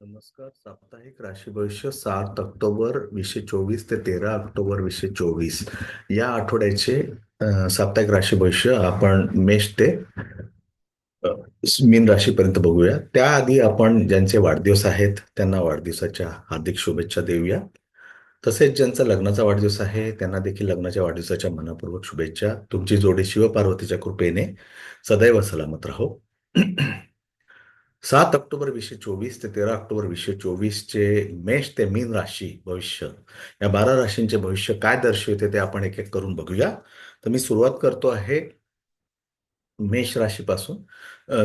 नमस्कार. साप्ताहिक राशी भविष्य सात ऑक्टोबर वीसशे चोवीस ते तेरा ऑक्टोबर वीसशे चोवीस या आठवड्याचे साप्ताहिक राशी भविष्य आपण मेष ते मीन राशीपर्यंत बघूया. त्याआधी आपण ज्यांचे वाढदिवस आहेत त्यांना वाढदिवसाच्या हार्दिक शुभेच्छा देऊया. तसेच ज्यांचा लग्नाचा वाढदिवस आहे त्यांना देखील लग्नाच्या वाढदिवसाच्या मनापूर्वक शुभेच्छा. तुमची जोडी शिवपार्वतीच्या कृपेने सदैव सलामत राहो. सात ऑक्टोबर वीसशे चोवीस ते तेरा ऑक्टोबर वीसशे चोवीसचे मेष ते मीन राशी भविष्य. या बारा राशींचे भविष्य काय दर्शवते ते आपण एक एक करून बघूया. तर मी सुरुवात करतो आहे मेष राशीपासून.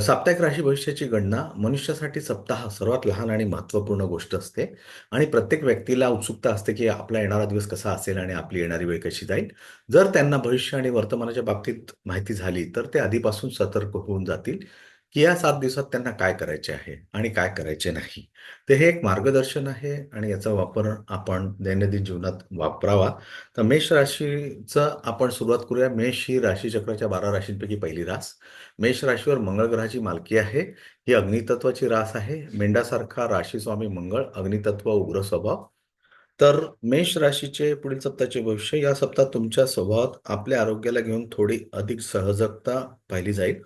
साप्ताहिक राशी भविष्याची गणना मनुष्यासाठी सप्ताह सर्वात लहान आणि महत्त्वपूर्ण गोष्ट असते. आणि प्रत्येक व्यक्तीला उत्सुकता असते की आपला येणारा दिवस कसा असेल आणि आपली येणारी वेळ कशी जाईल. जर त्यांना भविष्य आणि वर्तमानाच्या बाबतीत माहिती झाली तर ते आधीपासून सतर्क होऊन जातील. की या सात दिवसात त्यांना काय करायचे आहे आणि काय करायचे नाही. ते हे एक मार्गदर्शन आहे आणि याचा वापर आपण दैनंदिन जीवनात वापरावा. तर मेष राशीचं आपण सुरुवात करूया. मेष ही राशीचक्राच्या बारा राशींपैकी पहिली रास. मेष राशीवर मंगळ ग्रहाची मालकी आहे. ही अग्नितत्वाची रास आहे. मेंढासारखा राशी स्वामी मंगळ अग्नितत्व उग्र स्वभाव. तर मेष राशीचे पुढील सप्ताहाचे भविष्य या सप्ताहात तुमच्या स्वभावात आपल्या आरोग्याला घेऊन थोडी अधिक सहजगता पाहिली जाईल.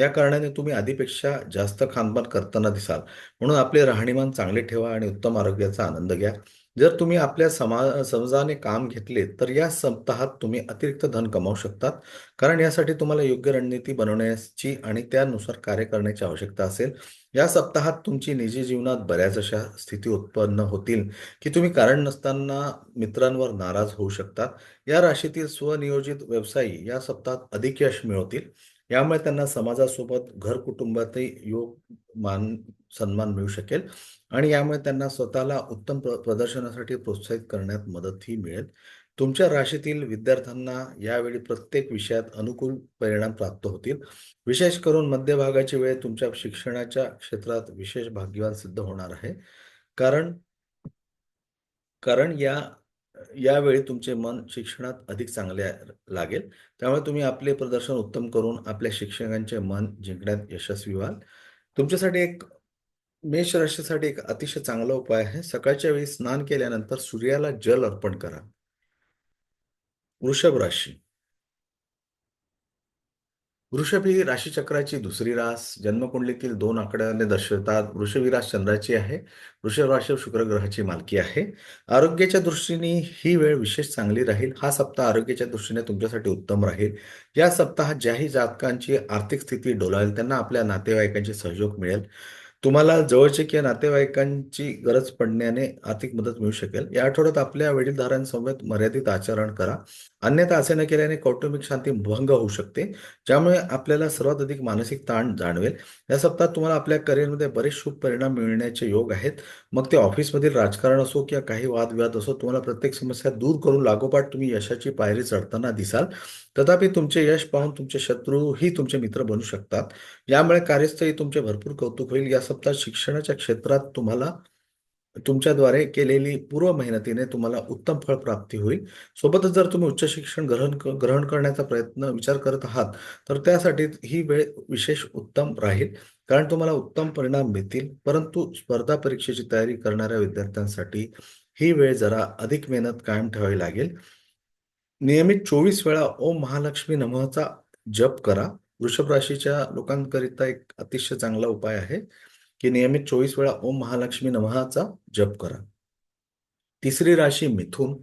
या कारणाने तुम्ही आधीपेक्षा जास्त खानपान करताना दिसाल. म्हणून आपले राहणीमान चांगले ठेवा आणि उत्तम आरोग्याचा आनंद घ्या. जर तुम्ही आपल्या समा समजाने काम घेतले तर या सप्ताहात तुम्ही अतिरिक्त धन कमावू शकतात. कारण यासाठी तुम्हाला योग्य रणनीती बनवण्याची आणि त्यानुसार कार्य करण्याची आवश्यकता असेल. या सप्ताहात तुमची निजी जीवनात बऱ्याच अशा स्थिती उत्पन्न होतील की तुम्ही कारण नसताना मित्रांवर नाराज होऊ शकतात. या राशीतील स्वनियोजित व्यवसायी या सप्ताहात अधिक यश मिळवतील. यामुळे त्यांना समाजासोबत घर कुटुंबातही योग मान सन्मान मिळू शकेल. आणि यामुळे त्यांना स्वतःला उत्तम प्र प्रदर्शनासाठी प्रोत्साहित करण्यात मदतही मिळेल. तुमच्या राशीतील विद्यार्थ्यांना यावेळी प्रत्येक विषयात अनुकूल परिणाम प्राप्त होतील. विशेष करून मध्यभागाची वेळ तुमच्या शिक्षणाच्या क्षेत्रात विशेष भाग्यवान सिद्ध होणार आहे. कारण कारण या यावेळी तुमचे मन शिक्षणात अधिक चांगले लागेल. त्यामुळे तुम्ही आपले प्रदर्शन उत्तम करून आपल्या शिक्षकांचे मन जिंकण्यात यशस्वी व्हाल. तुमच्यासाठी एक मेष राशीसाठी एक अतिशय चांगला उपाय आहे. सकाळच्या वेळी स्नान केल्यानंतर सूर्याला जल अर्पण करा. वृषभ राशी. वृषभ ही राशीचक्राची दुसरी रास जन्मकुंडलीतील दोन आकड्याने दर्शवतात. वृषभ ही रास चंद्राची आहे. वृषभ राशी शुक्र ग्रहाची मालकी आहे. आरोग्याच्या दृष्टीने ही वेळ विशेष चांगली राहील. हा सप्ताह आरोग्याच्या दृष्टीने तुमच्यासाठी उत्तम राहील. या सप्ताहात ज्याही जातकांची आर्थिक स्थिती डोलावेल त्यांना आपल्या नातेवाईकांचे सहयोग मिळेल. तुम्हाला जवळचे किंवा नातेवाईकांची गरज पडण्याने आर्थिक मदत मिळू शकेल. या आठवड्यात आपल्या वडीलधाऱ्यांसोबत मर्यादित आचरण करा. अन्यथा असे न केल्याने कौटुंबिक शांती भंग होऊ शकते ज्यामुळे आपल्याला सर्वात अधिक मानसिक ताण जाणवेल. या सप्ताहात तुम्हाला आपल्या करिअरमध्ये बरेच शुभ परिणाम मिळण्याचे योग आहेत. मग ते ऑफिसमधील राजकारण असो किंवा काही वादविवाद असो तुम्हाला प्रत्येक समस्या दूर करून लागोपाठ तुम्ही यशाची पायरी चढताना दिसाल. तथापि तुमचे यश पाहून तुमचे शत्रूही तुमचे मित्र बनू शकतात. यामुळे कार्यस्थळी तुमचे भरपूर कौतुक होईल. या सप्ताहात शिक्षणाच्या क्षेत्रात तुम्हाला तुमच्याद्वारे केलेली पूर्व मेहनतीने तुम्हाला उत्तम फळ प्राप्ती होईल. सोबतच जर तुम्ही उच्च शिक्षण ग्रहण ग्रहण करण्याचा प्रयत्न विचार करत आहात तर त्यासाठी ही वेळ विशेष उत्तम राहील. कारण तुम्हाला उत्तम परिणाम मिळतील. परंतु स्पर्धा परीक्षेची तयारी करणाऱ्या विद्यार्थ्यांसाठी ही वेळ जरा अधिक मेहनत कायम ठेवावी लागेल. नियमित चोवीस वेळा ओम महालक्ष्मी नमःचा जप करा. वृषभ राशीच्या लोकांकरिता एक अतिशय चांगला उपाय आहे. की नियमित चोवीस वेळा ओम महालक्ष्मी नमहाचा जप करा. तिसरी राशी मिथुन.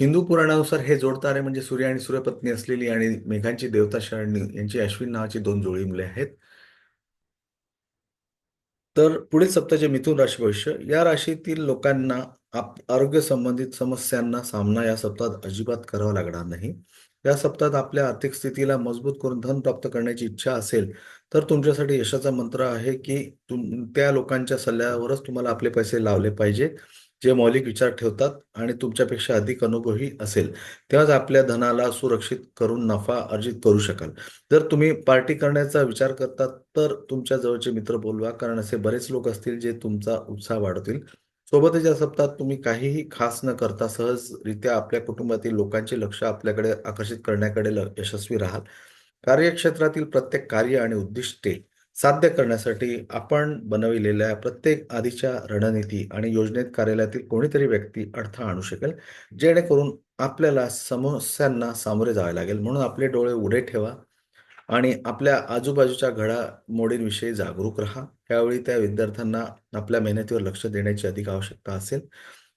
हिंदू पुराणानुसार हे जोडतारे म्हणजे सूर्य आणि सूर्यपत्नी असलेली आणि मेघांची देवता शरणी यांची अश्विन नावाची दोन जोडी मुले आहेत. तर पुढील सप्ताहाचे मिथुन राशी भविष्य. या राशीतील लोकांना आरोग्य संबंधित समस्यांना सामना या सप्ताहात अजिबात करावा लागणार नाही. या सप्ताहात आपल्या आर्थिक स्थितीला मजबूत करून धन प्राप्त करण्याची इच्छा असेल तर तुमच्यासाठी यशाचा मंत्र आहे की तुम त्या लोकांच्या सल्ल्यावरच तुम्हाला आपले पैसे लावले पाहिजे जे मौलिक विचार ठेवतात आणि तुमच्यापेक्षा अधिक अनुभवी असेल. तेव्हाच आपल्या धनाला सुरक्षित करून नफा अर्जित करू शकाल. जर तुम्ही पार्टी करण्याचा विचार करतात तर तुमच्या जवळचे मित्र बोलवा कारण असे बरेच लोक असतील जे तुमचा उत्साह वाढवतील. सोबतच या सप्ताहात तुम्ही काहीही खास न करता सहजरित्या आपल्या कुटुंबातील लोकांचे लक्ष आपल्याकडे आकर्षित करण्याकडे ल- यशस्वी राहाल. कार्यक्षेत्रातील प्रत्येक कार्य आणि उद्दिष्टे साध्य करण्यासाठी आपण बनविलेल्या प्रत्येक आधीच्या रणनीती आणि योजनेत कार्यालयातील कोणीतरी व्यक्ती अडथळा आणू शकेल जेणेकरून आपल्याला समस्यांना सामोरे जावे लागेल. म्हणून आपले डोळे उडे ठेवा. आणि आपल्या आजूबाजूच्या घडामोडींविषयी जागरूक राहा. त्यावेळी त्या विद्यार्थ्यांना आपल्या मेहनतीवर लक्ष देण्याची अधिक आवश्यकता असेल.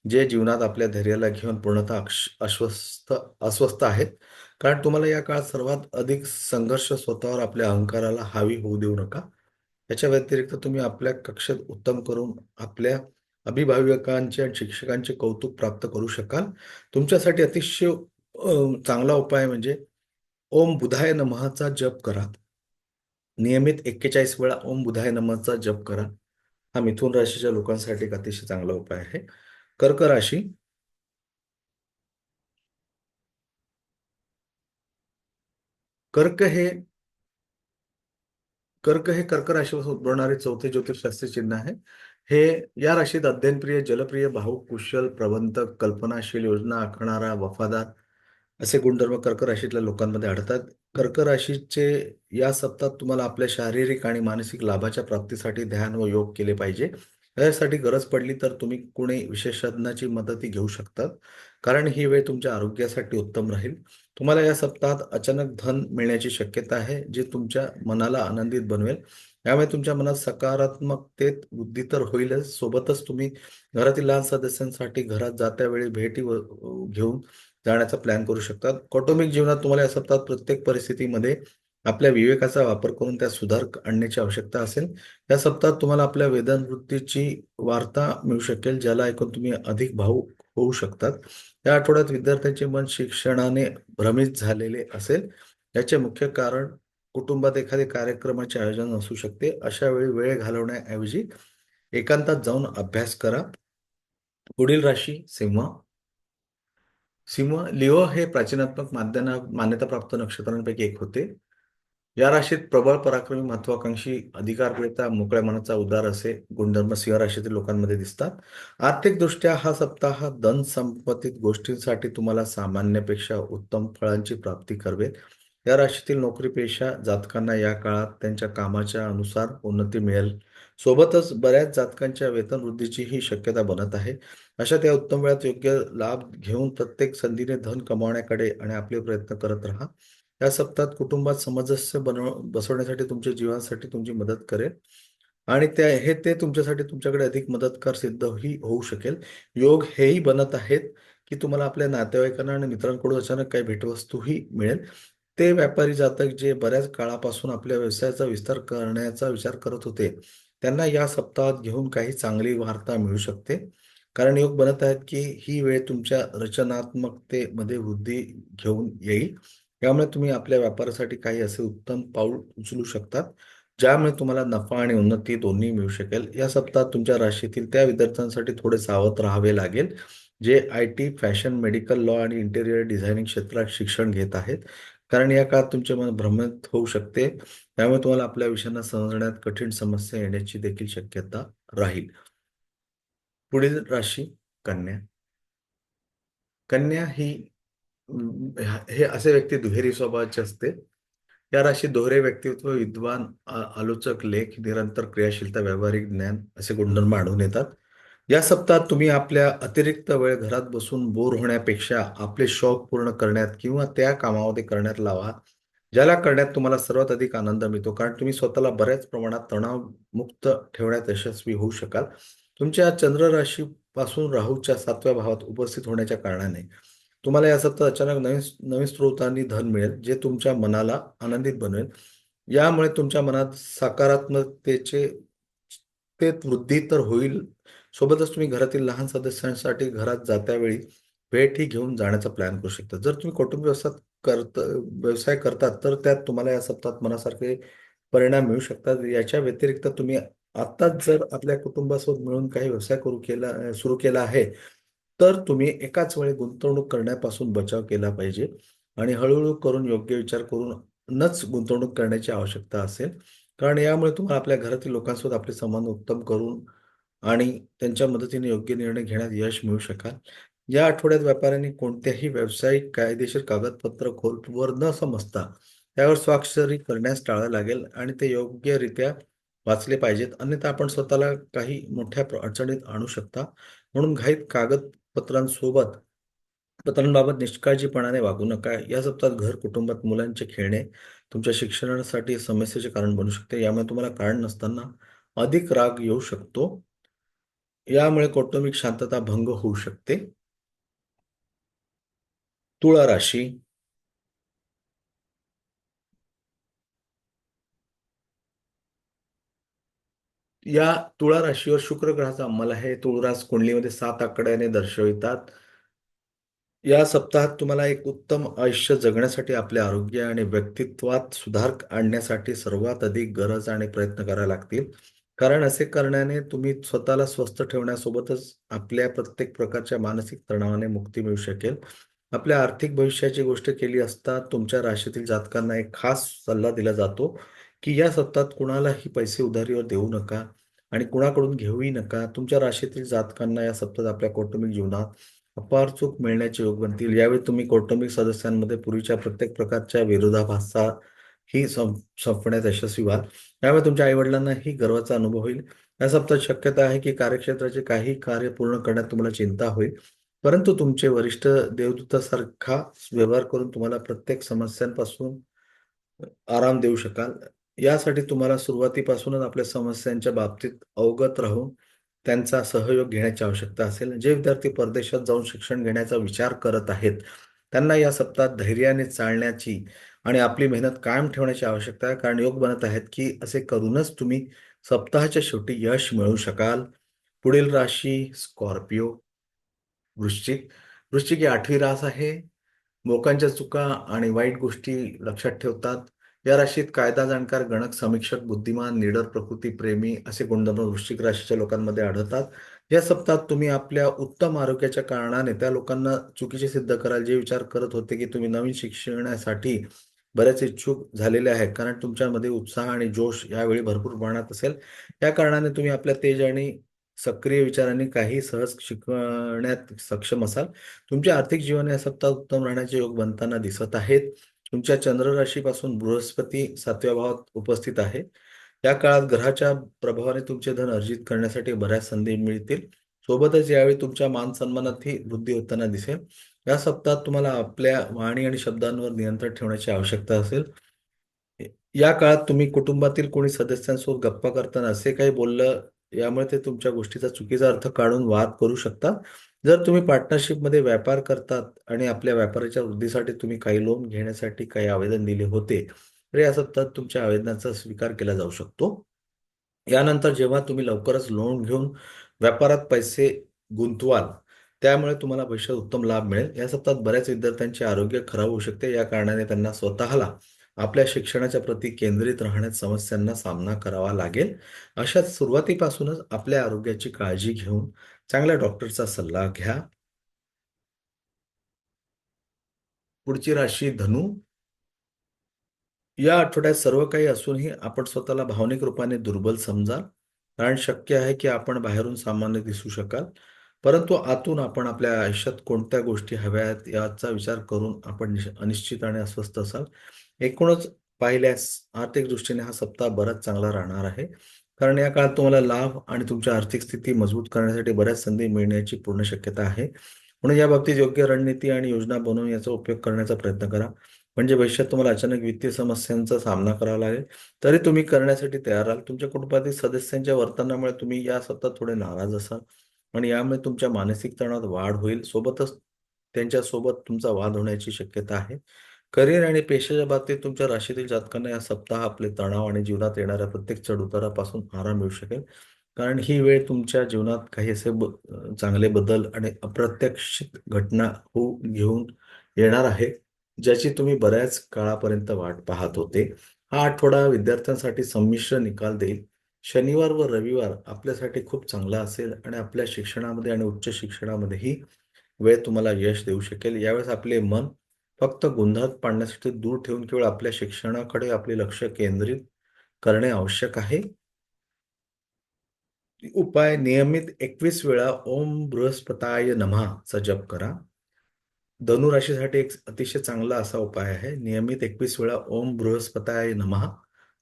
जे जीवनात आपल्या धैर्याला घेऊन पूर्णतः अक्ष अस्वस्थ अस्वस्थ आहेत. कारण तुम्हाला या काळात सर्वात अधिक संघर्ष स्वतःवर आपल्या अहंकाराला हावी होऊ देऊ नका. याच्या व्यतिरिक्त तुम्ही आपल्या कक्षेत उत्तम करून आपल्या अभिभावकांचे आणि शिक्षकांचे कौतुक प्राप्त करू शकाल. तुमच्यासाठी अतिशय चांगला उपाय म्हणजे ओम बुधाय नमहाचा जप करा नियमित एक्केचाळीस वेळा ओम बुधाय नमहाचा जप करा हा मिथुन राशीच्या लोकांसाठी एक अतिशय चांगला उपाय आहे. कर्क राशी. कर्क हे कर्क हे कर्क राशीपासून उद्भवणारे चौथे ज्योतिषशास्त्रीय चिन्ह आहे. हे या राशीत अध्ययनप्रिय जलप्रिय भाऊ कुशल प्रबंधक कल्पनाशील योजना आखणारा वफादार असे गुणधर्म कर्क राशीतल्या लोकांमध्ये आढळतात. कर्क राशीचे या सप्तात तुम्हाला आपल्या शारीरिक आणि मानसिक लाभाच्या प्राप्तीसाठी ध्यान व योग केले पाहिजे. यासाठी गरज पडली तर तुम्ही कुणी विशेषज्ञाची मदती घेऊ शकतात. कारण ही वेळ तुमच्या आरोग्यासाठी उत्तम राहील. तुम्हाला या सप्ताहात अचानक धन मिळण्याची शक्यता आहे जे तुमच्या मनाला आनंदित बनवेल. यामुळे तुमच्या मनात सकारात्मकतेत वृद्धी तर होईलच. सोबतच तुम्ही घरातील लहान सदस्यांसाठी घरात जात्यावेळी भेटी व- घेऊन जाण्याचा प्लॅन करू शकतात. कौटुंबिक जीवनात तुम्हाला या सप्ताहात प्रत्येक परिस्थितीमध्ये आपल्या विवेकाचा वापर करून त्या सुधार आणण्याची आवश्यकता असेल. या सप्ताहात तुम्हाला आपल्या वेदनवृत्तीची वार्ता मिळू शकेल ज्याला ऐकून तुम्ही अधिक भावुक होऊ शकतात. या आठवड्यात विद्यार्थ्यांचे मन शिक्षणाने भ्रमित झालेले असेल. याचे मुख्य कारण कुटुंबात एखादे कार्यक्रमाचे आयोजन असू शकते. अशा वेळी वेळ घालवण्याऐवजी एकांतात जाऊन अभ्यास करा. पुढील राशी सिंह सिंह लिओ हे प्राचीनात्मक मान्यना मान्यताप्राप्त नक्षत्रांपैकी एक होते. या राशीत प्रबळ पराक्रमी महत्वाकांक्षी अधिकारप्रियता मोकळ्या मनाचा उदार असे गुणधर्म सिंह राशीतील लोकांमध्ये दिसतात. आर्थिकदृष्ट्या हा सप्ताह धन संपत्तीत गोष्टींसाठी तुम्हाला सामान्यपेक्षा उत्तम फळांची प्राप्ती करवेल. या राशीतील नोकरीपेक्षा जातकांना या काळात त्यांच्या कामाच्या अनुसार उन्नती मिळेल. सोबतच बऱ्याच जातकांच्या वेतन वृद्धीची ही शक्यता बनत आहे. अशा त्या उत्तम वेळात योग्य लाभ घेऊन प्रत्येक संधीने धन कमावण्याकडे आणि आपले प्रयत्न करत राहा. या सप्ताहात कुटुंबात समंजस्य बनव बसवण्यासाठी तुमच्या जीवनासाठी तुमची मदत करेल. आणि त्या हे ते तुमच्यासाठी तुमच्याकडे अधिक मदतकार सिद्धही होऊ शकेल. योग हेही बनत आहेत की तुम्हाला आपल्या नातेवाईकांना आणि मित्रांकडून अचानक काही भेटवस्तूही मिळेल. ते व्यापारी जातक जे बऱ्याच काळापासून आपल्या व्यवसायाचा विस्तार करण्याचा विचार करत होते. त्यांना या सप्ताहात घेऊन काही चांगली वार्ता मिळू शकते. कारण योग बनत आहेत की ही वेळ तुमच्या रचनात्मकतेमध्ये वृद्धी घेऊन येईल. यामुळे तुम्ही आपल्या व्यापारासाठी काही असे उत्तम पाऊल उचलू शकतात ज्यामुळे तुम्हाला नफा आणि उन्नती दोन्ही मिळू शकेल. या सप्ताहात तुमच्या राशीतील त्या विद्यार्थ्यांसाठी थोडे सावध राहावे लागेल जे I T fashion medical law आणि इंटेरियर डिझायनिंग क्षेत्रात शिक्षण घेत आहेत. कारण या काळात तुमचे मन भ्रमित होऊ शकते. त्यामुळे तुम्हाला आपल्या विषयांना समजण्यात कठीण समस्या येण्याची देखील शक्यता राहील. पुढील राशी कन्या. कन्या ही हे असे व्यक्ती दुहेरी स्वभावाचे असते. या राशीत दोहरे व्यक्तित्व विद्वान आलोचक लेख निरंतर क्रियाशीलता व्यावहारिक ज्ञान असे गुणधर्म आढळून येतात. या सप्ताहात तुम्ही आपल्या अतिरिक्त वेळ घरात बसून बोर होण्यापेक्षा आपले शौक पूर्ण करण्यात किंवा त्या कामामध्ये करण्यात लावा. ज्याला करण्यात तुम्हाला सर्वात अधिक आनंद मिळतो कारण तुम्ही स्वतःला बऱ्याच प्रमाणात तणावमुक्त ठेवण्यात यशस्वी होऊ शकाल. तुमच्या चंद्र राशी पासून राहूच्या सातव्या भावात उपस्थित होण्याच्या कारणाने तुम्हाला या सप्ताहात अचानक नवीन नवीन स्रोतांनी धन मिळेल जे तुमच्या मनाला आनंदित बनवेल. यामुळे तुमच्या मनात सकारात्मकतेचे ते वृद्धी तर होईल. सोबतच तुम्ही घरातील लहान सदस्यांसाठी घरात जात्यावेळी भेटही घेऊन जाण्याचा प्लॅन करू शकता. जर तुम्ही कौटुंबिक व्यवसायात करत व्यवसाय करतात तर त्यात तुम्हाला या सप्ताहात मनासारखे परिणाम मिळू शकतात. याच्या व्यतिरिक्त तुम्ही आत्ताच जर आपल्या कुटुंबासोबत मिळून काही व्यवसाय करू केला सुरू केला आहे तर तुम्ही एकाच वेळी गुंतवणूक करण्यापासून बचाव केला पाहिजे आणि हळूहळू करून योग्य विचार करूनच गुंतवणूक करण्याची आवश्यकता असेल. कारण यामुळे तुम्हाला आपल्या घरातील लोकांसोबत आपले संबंध उत्तम करून आणि त्यांच्या मदतीने योग्य निर्णय घेण्यात यश मिळू शकाल. या आठवड्यात व्यापाऱ्यांनी कोणत्याही व्यावसायिक कायदेशीर कागदपत्र खोलवर न समजता त्यावर स्वाक्षरी करण्यास टाळावे लागेल आणि ते योग्यरित्या वाचले पाहिजेत. अन्यथा आपण स्वतःला काही मोठ्या अडचणीत आणू शकता. म्हणून घाईत कागदपत्रांसोबत पत्रांबाबत निष्काळजीपणाने वागू नका. या सप्ताहात घर कुटुंबात मुलांचे खेळणे तुमच्या शिक्षणासाठी समस्येचे कारण बनू शकते. यामुळे तुम्हाला कारण नसताना अधिक राग येऊ शकतो. यामुळे कौटुंबिक शांतता भंग होऊ शकते. तुळा राशी. या तुळा राशीवर शुक्र ग्रहाचा अंमल आहे. तुळरास कुंडलीमध्ये सात आकड्याने दर्शवितात. या सप्ताहात तुम्हाला एक उत्तम आयुष्य जगण्यासाठी आपले आरोग्य आणि व्यक्तित्वात सुधार आणण्यासाठी सर्वात अधिक गरज आणि प्रयत्न करावे लागतील. कारण असे करण्याने तुम्ही स्वतःला स्वस्थ ठेवण्यासोबतच आपल्या प्रत्येक प्रकारच्या मानसिक तणावाने मुक्ती मिळू शकेल. आपल्या आर्थिक भविष्याची गोष्ट केली असता तुमच्या राशीतील जातकांना एक खास सल्ला दिला जातो की या सप्ताहात कुणालाही पैसे उधारीवर देऊ नका आणि कुणाकडून घेऊही नका. तुमच्या राशीतील जातकांना या सप्तात आपल्या कौटुंबिक जीवनात अपार चूक मिळण्याचे योग बनतील यावेळी तुम्ही कौटुंबिक सदस्यांमध्ये पूर्वीच्या प्रत्येक प्रकारच्या विरोधाभासा ही संपण्यात यशस्वी व्हाल. त्यामुळे तुमच्या आईवडिलांनाही गर्वाचा अनुभव होईल. या सप्तात शक्यता आहे की कार्यक्षेत्राचे काही कार्य पूर्ण करण्यात तुम्हाला चिंता होईल. परंतु तुमचे वरिष्ठ देवदूतासारखा व्यवहार करून तुम्हाला प्रत्येक समस्यांपासून आराम देऊ शकाल. यासाठी तुम्हाला सुरुवातीपासूनच आपल्या समस्यांच्या बाबतीत अवगत राहून त्यांचा सहयोग घेण्याची आवश्यकता असेल. जे विद्यार्थी परदेशात जाऊन शिक्षण घेण्याचा विचार करत आहेत त्यांना या सप्ताहात धैर्याने चालण्याची आणि आपली मेहनत कायम ठेवण्याची आवश्यकता आहे. कारण योग बनत आहेत की असे करूनच तुम्ही सप्ताहाच्या शेवटी यश मिळवू शकाल. पुढील राशी स्कॉर्पिओ वृश्चिक. वृश्चिक ही आठवी रास आहे. लोकांच्या चुका आणि वाईट गोष्टी लक्षात ठेवतात. या राशीत कायदा जाणकार गणक समीक्षक बुद्धिमान निडर प्रकृती प्रेमी असे गुणधर्म वृश्चिक राशीच्या लोकांमध्ये आढळतात. या सप्ताहात तुम्ही आपल्या उत्तम आरोग्याच्या कारणाने त्या लोकांना चुकीचे सिद्ध कराल. जे विचार करत होते की तुम्ही नवीन शिक्षणासाठी बरेच इच्छुक झालेले आहेत. कारण तुमच्यामध्ये उत्साह आणि जोश यावेळी भरपूर प्रमाणात असेल. या कारणाने तुम्ही आपल्या तेज आणि सक्रिय विचारांनी काही सहज शिकवण्यात सक्षम असाल. तुमचे आर्थिक जीवन या सप्ताह उत्तम राहण्याचे योग बनताना दिसत आहेत. तुमच्या चंद्र राशीपासून बृहस्पती सातव्या भावात उपस्थित आहे. या काळात ग्रहाच्या प्रभावाने तुमचे धन अर्जित करण्यासाठी बऱ्याच संधी मिळतील. सोबतच यावेळी तुमच्या मान सन्मानातही वृद्धी होताना दिसेल. या सप्ताहात तुम्हाला आपल्या वाणी आणि शब्दांवर नियंत्रण ठेवण्याची आवश्यकता असेल. या काळात तुम्ही कुटुंबातील कोणी सदस्यांसोबत गप्पा करताना असे काही बोललं यामुळे ते तुमच्या गोष्टीचा चुकीचा अर्थ काढून वाद करू शकता जर तुम्ही पार्टनरशिपमध्ये व्यापार करतात आणि आपल्या व्यापाराच्या वृद्धीसाठी तुम्ही काही लोन घेण्यासाठी काही आवेदन दिले होते तर या सप्ताहात तुमच्या आवेदनाचा स्वीकार केला जाऊ शकतो. यानंतर जेव्हा तुम्ही लवकरच लोन घेऊन व्यापारात पैसे गुंतवाल त्यामुळे तुम्हाला भविष्यात उत्तम लाभ मिळेल. या सप्ताहात बऱ्याच विद्यार्थ्यांचे आरोग्य खराब होऊ शकते. या कारणाने त्यांना स्वतःला आपल्या शिक्षणाच्या प्रती केंद्रित राहण्यात समस्यांना सामना करावा लागेल. अशा सुरुवातीपासूनच आपल्या आरोग्याची काळजी घेऊन चांगल्या डॉक्टरचा सल्ला घ्या. पुढची राशी धनु. या आठवड्यात सर्व काही असूनही आपण स्वतःला भावनिक रूपाने दुर्बल समजाल. कारण शक्य आहे की आपण बाहेरून सामान्य दिसू शकाल. परंतु आतून आपण आपल्या आयुष्यात कोणत्या गोष्टी हव्यात याचा विचार करून आपण अनिश्चित आणि अस्वस्थ असाल. एकूणच पाहिल्यास आर्थिक दृष्टीने हा सप्ताह बराच चांगला राहणार आहे. कारण या काळात तुम्हाला लाभ आणि तुमची आर्थिक स्थिती मजबूत करण्यासाठी बऱ्याच संधी मिळण्याची पूर्ण शक्यता आहे. म्हणून या बाबतीत योग्य रणनीती आणि योजना बनवून याचा उपयोग करण्याचा प्रयत्न करा. म्हणजे भविष्यात तुम्हाला अचानक वित्तीय समस्यांचा सामना करावा लागेल. तरी तुम्ही करण्यासाठी तयार राहाल. तुमच्या कुटुंबातील सदस्यांच्या वर्तनामुळे तुम्ही या सप्ताहात थोडे नाराज असाल. आणि यामुळे तुमच्या मानसिक तणावात वाढ होईल. सोबतच त्यांच्यासोबत तुमचा वाद होण्याची शक्यता आहे. करिअर आणि पेशाच्या बाबतीत तुमच्या राशीतील जातकांना या सप्ताह आपले तणाव आणि जीवनात येणाऱ्या प्रत्येक चढउतारापासून आराम मिळू शकेल. कारण ही वेळ तुमच्या जीवनात काही असे ब चांगले बदल आणि अप्रत्यक्षित घटना होऊ घेऊन येणार आहे ज्याची तुम्ही बऱ्याच काळापर्यंत वाट पाहत होते. हा आठवडा विद्यार्थ्यांसाठी संमिश्र निकाल देईल. शनिवार व रविवार आपल्यासाठी खूप चांगला असेल आणि आपल्या शिक्षणामध्ये आणि उच्च शिक्षणामध्येही वेळ तुम्हाला यश देऊ शकेल. यावेळेस आपले मन फक्त गोंधळात पाडण्यासाठी दूर ठेवून केवळ आपल्या शिक्षणाकडे आपले लक्ष केंद्रित करणे आवश्यक आहे. उपाय नियमित एकवीस वेळा ओम बृहस्पताय नमाचा जप करा. धनुराशीसाठी एक अतिशय चांगला असा उपाय आहे. नियमित एकवीस वेळा ओम बृहस्पताय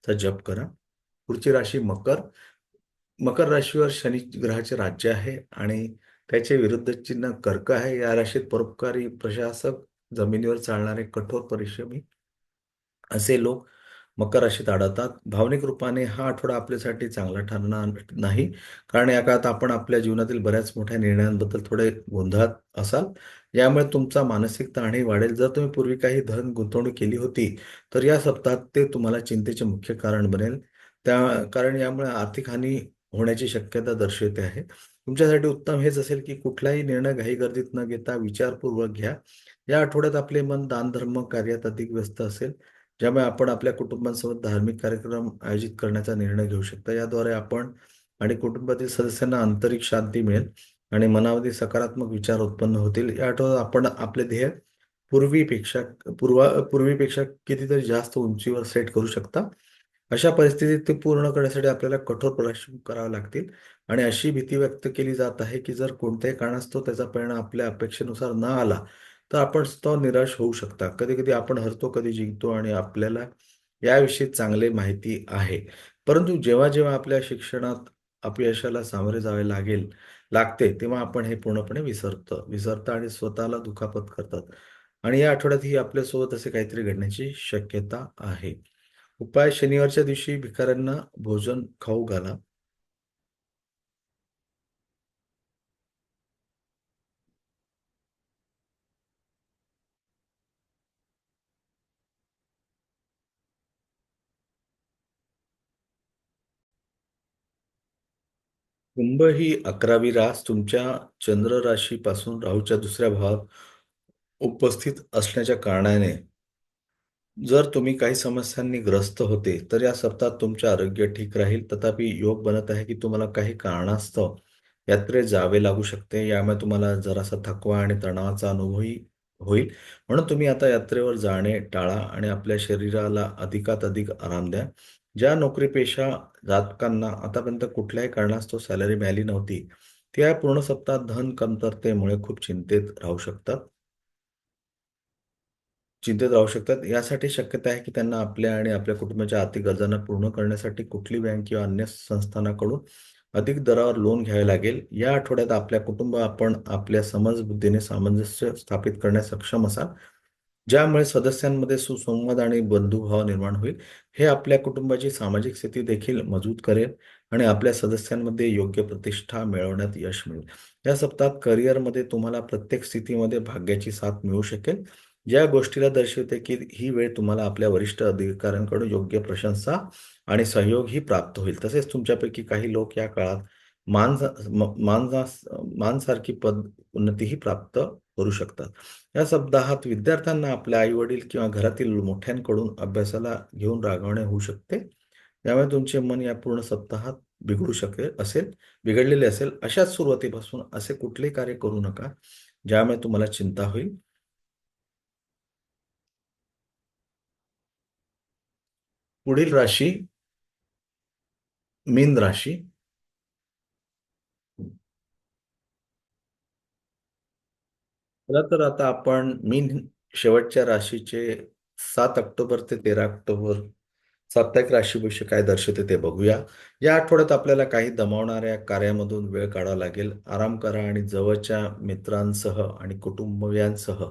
चा जप करा. पुढची राशी मकर. मकर राशीवर शनी ग्रहाचे राज्य आहे आणि त्याचे विरुद्ध चिन्ह कर्क आहे. या राशीत परोपकारी प्रशासक जमिनीवर चालणारे कठोर परिश्रमी असे लोक मकर राशीत आढळतात. भावनिक रूपाने हा आठवडा आपल्यासाठी चांगला ठरणार नाही. कारण या काळात आपण आपल्या जीवनातील बऱ्याच मोठ्या निर्णयांबद्दल थोडे गोंधळात असाल. यामुळे तुमचा मानसिक ताणही वाढेल. जर तुम्ही पूर्वी काही धन गुंतवणूक केली होती तर या सप्ताहात ते तुम्हाला चिंतेचे मुख्य कारण बनेल. त्या कारण यामुळे आर्थिक हानी होण्याची शक्यता दर्शवते आहे. तुमच्यासाठी उत्तम हेच असेल की कुठलाही निर्णय घाईगर्दीत न घेता विचारपूर्वक घ्या. या आठवड्यात आपले मन दानधर्म कार्यात अधिक व्यस्त असेल ज्यामुळे आपण आपल्या कुटुंबांसोबत धार्मिक कार्यक्रम आयोजित करण्याचा निर्णय घेऊ शकता. याद्वारे आपण आणि कुटुंबातील सदस्यांना आंतरिक शांती मिळेल आणि मनामध्ये सकारात्मक विचार उत्पन्न होतील. या आठवड्यात आपण आपले ध्येय पूर्वीपेक्षा पूर्वा पूर्वीपेक्षा कितीतरी जास्त उंचीवर सेट करू शकता. अशा परिस्थितीत ते पूर्ण करण्यासाठी आपल्याला कठोर परिश्रम करावे लागतील. आणि अशी भीती व्यक्त केली जात आहे की जर कोणत्याही कारणास्तव त्याचा परिणाम आपल्या अपेक्षेनुसार न आला तर आपण स्वतः निराश होऊ शकता. कधी कधी आपण हरतो कधी जिंकतो आणि आपल्याला याविषयी चांगले माहिती आहे. परंतु जेव्हा जेव्हा आपल्या शिक्षणात अपयशाला सामोरे जावे लागेल लागते तेव्हा आपण हे पूर्णपणे विसरतो विसरता आणि स्वतःला दुखापत करतात. आणि या आठवड्यात ही आपल्यासोबत असे काहीतरी घडण्याची शक्यता आहे. उपाय शनिवारच्या दिवशी भिकाऱ्यांना भोजन खाऊ घाला. कुंभ ही अकरावी रास तुमच्या चंद्र राशीपासून राहूच्या दुसऱ्या भावात उपस्थित असण्याच्या कारणाने. जर तुम्ही काही समस्यांनी ग्रस्त होते तर या सप्ताहात तुमचे आरोग्य ठीक राहील. तथापि योग बनत आहे की तुम्हाला काही कारणास्तव यात्रेत जावे लागू शकते. यामुळे तुम्हाला जरासा थकवा आणि तणावाचा अनुभवही होईल. म्हणून तुम्ही आता यात्रेवर जाणे टाळा आणि आपल्या शरीराला अधिकात अधिक आराम द्या. ज्या नोकरी पेशा जातकांना आतापर्यंत कुठल्याही कारणास्तव सॅलरी मिळाली नव्हती त्या पूर्ण सप्ताहात धन कमतरतेमुळे खूप चिंतेत राहू शकतात. चिंतेत राहू शकतात. यासाठी शक्यता आहे की त्यांना आपल्या आणि आपल्या कुटुंबाच्या आर्थिक गरजांना पूर्ण करण्यासाठी कुठली बँक किंवा अन्य संस्थानाकडून अधिक दरावर लोन घ्यावे लागेल. या आठवड्यात आपल्या कुटुंब आपण आपल्या समजबुद्धीने सामंजस्य स्थापित करण्यास सक्षम असाल. ज्यामुळे सदस्यांमध्ये सुसंवाद आणि बंधुभाव निर्माण होईल. हे आपल्या कुटुंबाची सामाजिक स्थिती देखील मजबूत करेल आणि आपल्या सदस्यांमध्ये योग्य प्रतिष्ठा मिळवण्यात यश मिळेल. या सप्ताहात करिअरमध्ये तुम्हाला प्रत्येक स्थितीमध्ये भाग्याची साथ मिळू शकेल. ज्या गोष्टीला दर्शवते की ही वेळ तुम्हाला आपल्या वरिष्ठ अधिकाऱ्यांकडून योग्य प्रशंसा आणि सहयोगही प्राप्त होईल. तसेच तुमच्यापैकी काही लोक या काळात मान मान मानसारखी पद उन्नतीही प्राप्त करू शकतात. या सप्ताहात विद्यार्थ्यांना आपल्या आई वडील किंवा घरातील मोठ्यांकडून अभ्यासाला घेऊन रागवणे होऊ शकते. त्यामुळे तुमचे मन या पूर्ण सप्ताहात बिघडू शकेल असेल बिघडलेले असेल अशाच सुरुवातीपासून असे कुठलेही कार्य करू नका ज्यामुळे तुम्हाला चिंता होईल. पुढील राशी मीन राशी. खरं तर आता आपण मी शेवटच्या राशीचे सात ऑक्टोबर ते तेरा ऑक्टोबर साप्ताहिक राशी काय दर्शवते ते बघूया. या आठवड्यात आपल्याला काही दमावणाऱ्या कार्यामधून वेळ काढावा लागेल. आराम करा आणि जवळच्या मित्रांसह आणि कुटुंबियांसह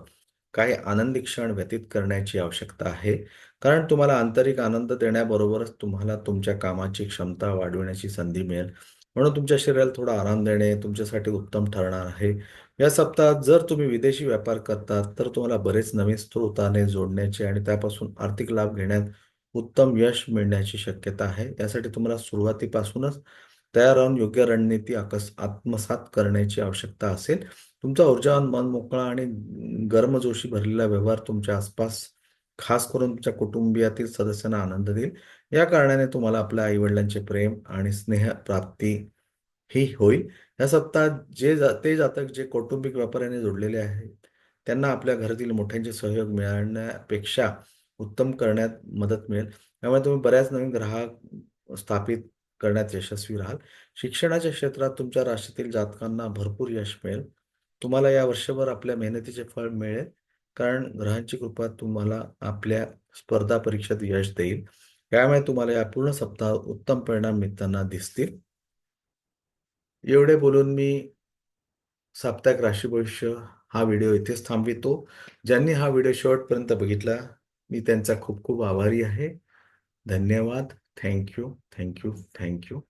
काही आनंदी क्षण व्यतीत करण्याची आवश्यकता आहे. कारण तुम्हाला आंतरिक आनंद देण्याबरोबरच तुम्हाला तुमच्या कामाची क्षमता वाढविण्याची संधी मिळेल. म्हणून तुमच्या शरीराला थोडा आराम देणे तुमच्यासाठी उत्तम ठरणार आहे. या सप्ताहात जर तुम्ही विदेशी व्यापार करतात तर तुम्हाला बरेच नवीन स्त्रोताने जोडण्याचे आणि त्यापासून आर्थिक लाभ घेण्यात उत्तम यश मिळण्याची शक्यता आहे. यासाठी तुम्हाला सुरुवातीपासूनच तयार राहून योग्य रणनीती आकस आत्मसात करण्याची आवश्यकता असेल. तुमचा ऊर्जावान मन मोकळा आणि गर्मजोशी भरलेला व्यवहार तुमच्या आसपास खास करून तुमच्या कुटुंबियातील सदस्यांना आनंद देईल. या कारणाने तुम्हाला आपल्या आईवडिलांचे प्रेम आणि स्नेह प्राप्ती ही होईल. या सप्ताहात जे ते जातक जे कौटुंबिक व्यापाऱ्याने जोडलेले आहेत त्यांना आपल्या घरातील मोठ्यांचे सहयोग मिळण्यापेक्षा उत्तम करण्यात मदत मिळेल. त्यामुळे तुम्ही बऱ्याच नवीन ग्राहक स्थापित करण्यात यशस्वी राहाल. शिक्षणाच्या क्षेत्रात तुमच्या राशीतील जातकांना भरपूर यश मिळेल. तुम्हाला या वर्षभर आपल्या मेहनतीचे फळ मिळेल. कारण ग्रहांची कृपा तुम्हाला आपल्या स्पर्धा परीक्षेत यश देईल. त्यामुळे तुम्हाला या पूर्ण सप्ताह उत्तम परिणाम मिळताना दिसतील. एवढे बोलून मी साप्ताहिक राशी भविष्य हा व्हिडिओ इथेच थांबवितो. ज्यांनी हा व्हिडिओ शेवटपर्यंत बघितला मी त्यांचा खूप खूप आभारी आहे. धन्यवाद. Thank you. Thank you. Thank you.